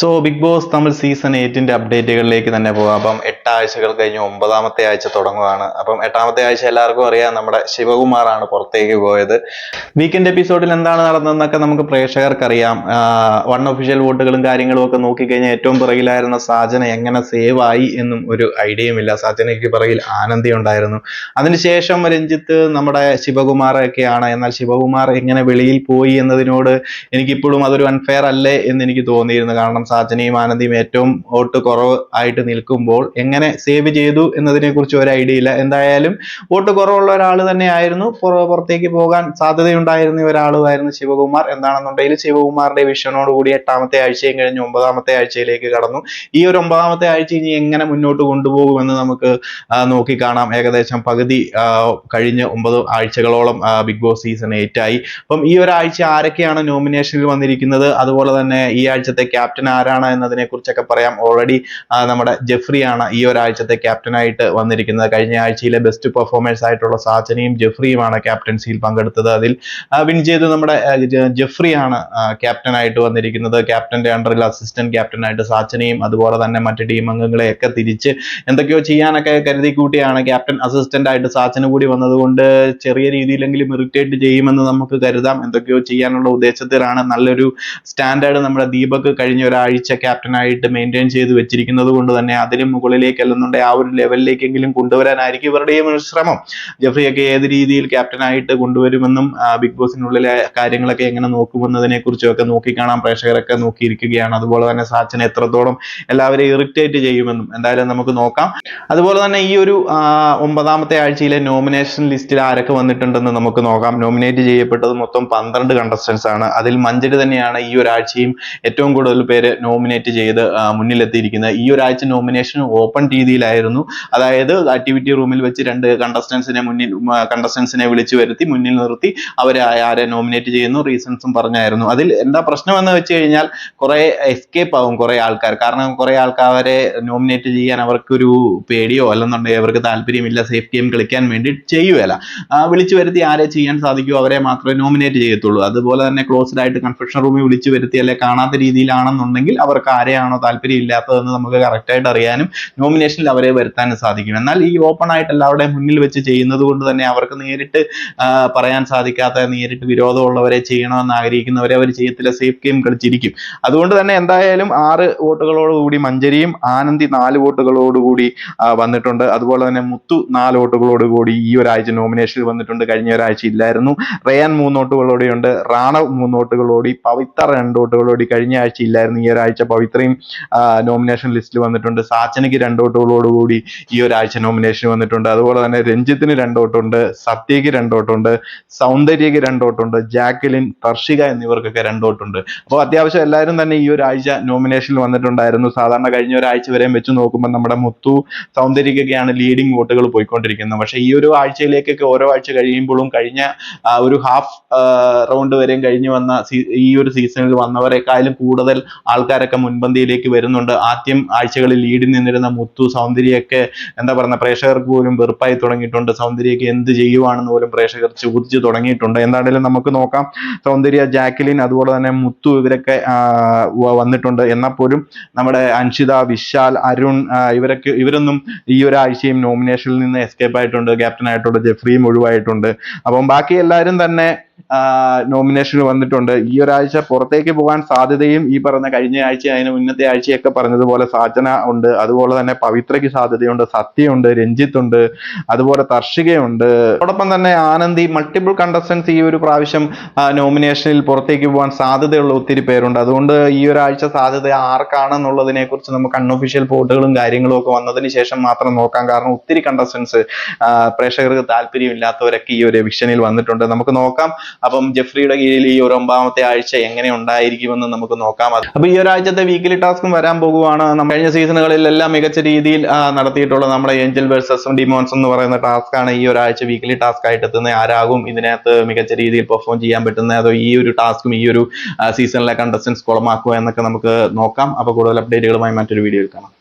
So Bigg Boss Tamil season എയ്റ്റിന്റെ അപ്ഡേറ്റുകളിലേക്ക് തന്നെ പോകാം. അപ്പം എട്ടാഴ്ചകൾ കഴിഞ്ഞ് ഒമ്പതാമത്തെ ആഴ്ച തുടങ്ങുകയാണ്. അപ്പം എട്ടാമത്തെ ആഴ്ച എല്ലാവർക്കും അറിയാം നമ്മുടെ ശിവകുമാറാണ് പുറത്തേക്ക് പോയത്. വീക്കെൻഡ് എപ്പിസോഡിൽ എന്താണ് നടന്നതെന്നൊക്കെ നമുക്ക് പ്രേക്ഷകർക്കറിയാം. വൺ ഒഫീഷ്യൽ വോട്ടുകളും കാര്യങ്ങളും ഒക്കെ നോക്കിക്കഴിഞ്ഞാൽ ഏറ്റവും പിറകിലായിരുന്ന സാജന എങ്ങനെ സേവ് ആയി എന്നും ഒരു ഐഡിയയും ഇല്ല. സാജനയ്ക്ക് പിറകിൽ ആനന്ദി ഉണ്ടായിരുന്നു. അതിനുശേഷം രഞ്ജിത്ത് നമ്മുടെ ശിവകുമാറൊക്കെയാണ്. എന്നാൽ ശിവകുമാർ എങ്ങനെ വെളിയിൽ പോയി എന്നതിനോട് എനിക്കിപ്പോഴും അതൊരു അൺഫെയർ അല്ലേ എന്ന് എനിക്ക് തോന്നിയിരുന്നു. കാരണം സാജനയും ആനന്ദിയും ഏറ്റവും വോട്ട് കുറവ് ആയിട്ട് നിൽക്കുമ്പോൾ എങ്ങനെ സേവ് ചെയ്തു എന്നതിനെ കുറിച്ച് ഒരു ഐഡിയ ഇല്ല. എന്തായാലും വോട്ട് കുറവുള്ള ഒരാൾ തന്നെയായിരുന്നു പുറത്തേക്ക് പോകാൻ സാധ്യതയുണ്ടായിരുന്ന ഒരാളുമായിരുന്നു ശിവകുമാർ. എന്താണെന്നുണ്ടെങ്കിൽ ശിവകുമാറിന്റെ വിഷനോട് കൂടി എട്ടാമത്തെ ആഴ്ചയും കഴിഞ്ഞ് ഒമ്പതാമത്തെ ആഴ്ചയിലേക്ക് കടന്നു. ഈ ഒരു ഒമ്പതാമത്തെ ആഴ്ച ഇനി എങ്ങനെ മുന്നോട്ട് കൊണ്ടുപോകുമെന്ന് നമുക്ക് നോക്കി കാണാം. ഏകദേശം പകുതി കഴിഞ്ഞ് ഒമ്പത് ആഴ്ചകളോളം ബിഗ് ബോസ് സീസൺ ആയി. അപ്പം ഈ ഒരാഴ്ച ആരൊക്കെയാണ് നോമിനേഷനിൽ വന്നിരിക്കുന്നത്? അതുപോലെ തന്നെ ഈ ആഴ്ചത്തെ ക്യാപ്റ്റൻ ആരാണ് എന്നതിനെ കുറിച്ചൊക്കെ പറയാം ഓൾറെഡി നമ്മുടെ ജെഫ്രി ആണ് ഈ ഒരാഴ്ചത്തെ ക്യാപ്റ്റനായിട്ട് വന്നിരിക്കുന്നത്. കഴിഞ്ഞ ആഴ്ചയിലെ ബെസ്റ്റ് പെർഫോമൻസ് ആയിട്ടുള്ള സാച്ചനയും ജെഫ്രിയുമാണ് ക്യാപ്റ്റൻസിയിൽ പങ്കെടുത്തത്. അതിൽ വിൻ ചെയ്ത് നമ്മുടെ ജെഫ്രി ആണ് ക്യാപ്റ്റനായിട്ട് വന്നിരിക്കുന്നത്. ക്യാപ്റ്റന്റെ അണ്ടറിൽ അസിസ്റ്റന്റ് ക്യാപ്റ്റനായിട്ട് സാച്ചനയും അതുപോലെ തന്നെ മറ്റ് ടീം അംഗങ്ങളെയൊക്കെ തിരിച്ച് എന്തൊക്കെയോ ചെയ്യാനൊക്കെ കരുതി കൂട്ടിയാണ് ക്യാപ്റ്റൻ അസിസ്റ്റന്റ് ആയിട്ട് സാച്ചന് കൂടി വന്നതുകൊണ്ട് ചെറിയ രീതിയിലെങ്കിലും ഇറിറ്റേറ്റ് ചെയ്യുമെന്ന് നമുക്ക് കരുതാം. എന്തൊക്കെയോ ചെയ്യാനുള്ള ഉദ്ദേശത്തിലാണ് നല്ലൊരു സ്റ്റാൻഡേർഡ് നമ്മുടെ ദീപക് കഴിഞ്ഞ ഒരാഴ്ച ക്യാപ്റ്റനായിട്ട് മെയിന്റെയിൻ ചെയ്ത് വെച്ചിരിക്കുന്നത് കൊണ്ട് തന്നെ അതിലും മുകളിലേക്ക് അല്ലെന്നുണ്ടെങ്കിൽ ആ ഒരു ലെവലിലേക്കെങ്കിലും കൊണ്ടുവരാനായിരിക്കും ഇവരുടെയും ഒരു ശ്രമം. ജെഫ്രിയൊക്കെ ഏത് രീതിയിൽ ക്യാപ്റ്റനായിട്ട് കൊണ്ടുവരുമെന്നും ബിഗ് ബോസിനുള്ളിലെ കാര്യങ്ങളൊക്കെ എങ്ങനെ നോക്കുമെന്നതിനെ കുറിച്ചും ഒക്കെ നോക്കിക്കാണാൻ പ്രേക്ഷകരൊക്കെ നോക്കിയിരിക്കുകയാണ്. അതുപോലെ തന്നെ സാച്ചിനെ എത്രത്തോളം എല്ലാവരെയും ഇറിറ്റേറ്റ് ചെയ്യുമെന്നും എന്തായാലും നമുക്ക് നോക്കാം. അതുപോലെ തന്നെ ഈ ഒരു ഒമ്പതാമത്തെ ആഴ്ചയിലെ നോമിനേഷൻ ലിസ്റ്റിൽ ആരൊക്കെ വന്നിട്ടുണ്ടെന്ന് നമുക്ക് നോക്കാം. നോമിനേറ്റ് ചെയ്യപ്പെട്ടത് മൊത്തം പന്ത്രണ്ട് കണ്ടസ്റ്റൻസ് ആണ്. അതിൽ മഞ്ചരി തന്നെയാണ് ഈ ഒരാഴ്ചയും ഏറ്റവും കൂടുതൽ പേര് നോമിനേറ്റ് ചെയ്ത് മുന്നിലെത്തിയിരിക്കുന്നത് ഈ ഒരാഴ്ച നോമിനേഷൻ ഓപ്പൺ രീതിയിലായിരുന്നു. അതായത് ആക്ടിവിറ്റി റൂമിൽ വെച്ച് രണ്ട് കണ്ടസ്റ്റൻസിനെ മുന്നിൽ കണ്ടസ്റ്റൻസിനെ വിളിച്ചു വരുത്തി മുന്നിൽ നിർത്തി അവരെ ആരെ നോമിനേറ്റ് ചെയ്യുന്നു റീസൺസും പറഞ്ഞായിരുന്നു. അതിൽ എന്താ പ്രശ്നം എന്ന് വെച്ച് കഴിഞ്ഞാൽ കുറെ എസ്കേപ്പ് ആവും കുറെ ആൾക്കാർ. കാരണം കുറെ അവരെ നോമിനേറ്റ് ചെയ്യാൻ അവർക്കൊരു പേടിയോ അല്ലെന്നുണ്ടെങ്കിൽ അവർക്ക് താല്പര്യമില്ല സേഫ് ഗെയിം കളിക്കാൻ വേണ്ടി ചെയ്യുകയല്ല വിളിച്ചു വരുത്തി ആരെ ചെയ്യാൻ സാധിക്കുമോ അവരെ മാത്രമേ നോമിനേറ്റ് ചെയ്യത്തുള്ളൂ. അതുപോലെ തന്നെ ക്ലോസ്ഡ് ആയിട്ട് കൺഫെക്ഷൻ റൂമിൽ വിളിച്ചു വരുത്തി അല്ലെ കാണാത്ത രീതിയിലാണെന്നുണ്ടെങ്കിൽ അവർക്ക് ആരെയാണോ താല്പര്യം ഇല്ലാത്തതെന്ന് നമുക്ക് കറക്റ്റായിട്ട് അറിയാനും നോമിനേഷനിൽ അവരെ വരുത്താനും സാധിക്കും. എന്നാൽ ഈ ഓപ്പൺ ആയിട്ട് എല്ലാവരുടെയും മുന്നിൽ വെച്ച് ചെയ്യുന്നത് കൊണ്ട് തന്നെ അവർക്ക് നേരിട്ട് പറയാൻ സാധിക്കാത്ത നേരിട്ട് വിരോധമുള്ളവരെ ചെയ്യണമെന്ന് ആഗ്രഹിക്കുന്നവരെ അവർ ചെയ്യത്തില്ല. സേഫ് ഗെയിം കളിച്ചിരിക്കും. അതുകൊണ്ട് തന്നെ എന്തായാലും ആറ് വോട്ടുകളോടുകൂടി മഞ്ചരിയും ആനന്ദി നാല് വോട്ടുകളോടുകൂടി വന്നിട്ടുണ്ട്. അതുപോലെ തന്നെ മുത്തു നാല് വോട്ടുകളോടുകൂടി ഈ ഒരാഴ്ച നോമിനേഷനിൽ വന്നിട്ടുണ്ട്. കഴിഞ്ഞ ഒരാഴ്ച ഇല്ലായിരുന്നു. റയാൻ മൂന്നോട്ടുകളോടെയുണ്ട് റാണവ് മൂന്ന് വോട്ടുകളോടി. പവിത്ര രണ്ട് വോട്ടുകളോടി. കഴിഞ്ഞ ആഴ്ച ഇല്ലായിരുന്നു. ഈ ഒരാഴ്ച പവിത്രയും നോമിനേഷൻ ലിസ്റ്റിൽ വന്നിട്ടുണ്ട്. സാച്ചനയ്ക്ക് രണ്ട് വോട്ടുകളോടുകൂടി ഈ ഒരാഴ്ച നോമിനേഷൻ വന്നിട്ടുണ്ട്. അതുപോലെ തന്നെ രഞ്ജിത്തിന് രണ്ട് വോട്ടുണ്ട് സത്യയ്ക്ക് രണ്ട് വോട്ടുണ്ട് സൗന്ദര്യക്ക് രണ്ട് വോട്ടുണ്ട് ജാക്കലിൻ തർഷിക എന്നിവർക്കൊക്കെ രണ്ട് വോട്ടുണ്ട്. അപ്പോൾ അത്യാവശ്യം എല്ലാവരും തന്നെ ഈ ഒരാഴ്ച നോമിനേഷനിൽ വന്നിട്ടുണ്ടായിരുന്നു. സാധാരണ കഴിഞ്ഞ ഒരാഴ്ച വരെയും വെച്ച് നോക്കുമ്പോൾ നമ്മുടെ മുത്തു സൗന്ദര്യക്കൊക്കെയാണ് ലീഡിംഗ് വോട്ടുകൾ പോയിക്കൊണ്ടിരിക്കുന്നത്. പക്ഷേ ഈ ഒരു ആഴ്ചയിലേക്കൊക്കെ ഓരോ ആഴ്ച കഴിയുമ്പോഴും കഴിഞ്ഞ ഒരു ഹാഫ് റൗണ്ട് വരെയും കഴിഞ്ഞു വന്ന ഈ ഒരു സീസണിൽ വന്നവരെക്കാളും കൂടുതൽ ആൾക്കാരൊക്കെ മുൻപന്തിയിലേക്ക് വരുന്നുണ്ട്. ആദ്യം ആഴ്ചകളിൽ ലീഡിൽ നിന്നിരുന്ന മുത്തു സൗന്ദര്യമൊക്കെ എന്താ പറയുക പ്രേക്ഷകർക്ക് പോലും വെറുപ്പായി തുടങ്ങിയിട്ടുണ്ട്. സൗന്ദര്യമൊക്കെ എന്ത് ചെയ്യുവാണെന്ന് പോലും പ്രേക്ഷകർ ചോദിച്ചു തുടങ്ങിയിട്ടുണ്ട്. എന്താണെങ്കിലും നമുക്ക് നോക്കാം. സൗന്ദര്യ ജാക്കലിൻ അതുപോലെ തന്നെ മുത്തു ഇവരൊക്കെ വന്നിട്ടുണ്ട്. എന്നാൽ പോലും നമ്മുടെ അൻഷിത വിശാൽ അരുൺ ഇവരൊക്കെ ഇവരൊന്നും ഈ ഒരാഴ്ചയും നോമിനേഷനിൽ നിന്ന് എസ്കേപ്പ് ആയിട്ടുണ്ട്. ക്യാപ്റ്റൻ ആയിട്ടുണ്ട്. ജെഫ്രിയും ഒഴിവായിട്ടുണ്ട്. അപ്പം ബാക്കി എല്ലാവരും തന്നെ നോമിനേഷനിൽ വന്നിട്ടുണ്ട്. ഈ ഒരാഴ്ച പുറത്തേക്ക് പോകാൻ സാധ്യതയും ഈ പറഞ്ഞ കഴിഞ്ഞ ആഴ്ച അതിന് മുന്നത്തെ ആഴ്ചയൊക്കെ പറഞ്ഞതുപോലെ സാജന ഉണ്ട്. അതുപോലെ തന്നെ പവിത്രയ്ക്ക് സാധ്യതയുണ്ട് സത്യമുണ്ട് രഞ്ജിത്ത് ഉണ്ട് അതുപോലെ തർഷികയുണ്ട്. അതോടൊപ്പം തന്നെ ആനന്ദി മൾട്ടിപ്പിൾ കണ്ടസ്റ്റൻസ് ഈ ഒരു പ്രാവശ്യം നോമിനേഷനിൽ പുറത്തേക്ക് പോകാൻ സാധ്യതയുള്ള ഒത്തിരി പേരുണ്ട്. അതുകൊണ്ട് ഈ ഒരാഴ്ച സാധ്യത ആർക്കാണെന്നുള്ളതിനെ കുറിച്ച് നമുക്ക് അൺഒഫീഷ്യൽ പോർട്ടുകളും കാര്യങ്ങളും ഒക്കെ വന്നതിന് ശേഷം മാത്രം നോക്കാം. കാരണം ഒത്തിരി കണ്ടസ്റ്റൻസ് പ്രേക്ഷകർക്ക് താല്പര്യമില്ലാത്തവരൊക്കെ ഈ ഒരു എവിക്ഷനിൽ വന്നിട്ടുണ്ട്. നമുക്ക് നോക്കാം അപ്പം ജെഫ്രിയുടെ കീഴിൽ ഈ ഒരു ഒമ്പതാമത്തെ ആഴ്ച എങ്ങനെ ഉണ്ടായിരിക്കുമെന്ന് നമുക്ക് നോക്കാം. അപ്പൊ ഈ ഒരാഴ്ചത്തെ വീക്കിലി ടാസ്കും വരാൻ പോകുവാണ്. കഴിഞ്ഞ സീസണുകളിലെല്ലാം മികച്ച രീതിയിൽ നടത്തിയിട്ടുള്ള നമ്മുടെ ഏഞ്ചൽ വേഴ്സസ് ഡിമോൺസ് എന്ന് പറയുന്ന ടാസ്ക് ആണ് ഈ ഒരാഴ്ച വീക്കിലി ടാസ്ക് ആയിട്ട് എത്തുന്നത്. ആരാകും ഇതിനകത്ത് മികച്ച രീതിയിൽ പെർഫോം ചെയ്യാൻ പറ്റുന്നത്? അതോ ഈ ഒരു ടാസ്കും ഈ ഒരു സീസണിലെ കണ്ടസ്റ്റൻസ് കുളമാക്കുക എന്നൊക്കെ നമുക്ക് നോക്കാം. അപ്പൊ കൂടുതൽ അപ്ഡേറ്റുകളുമായി മറ്റൊരു വീഡിയോ കാണാം.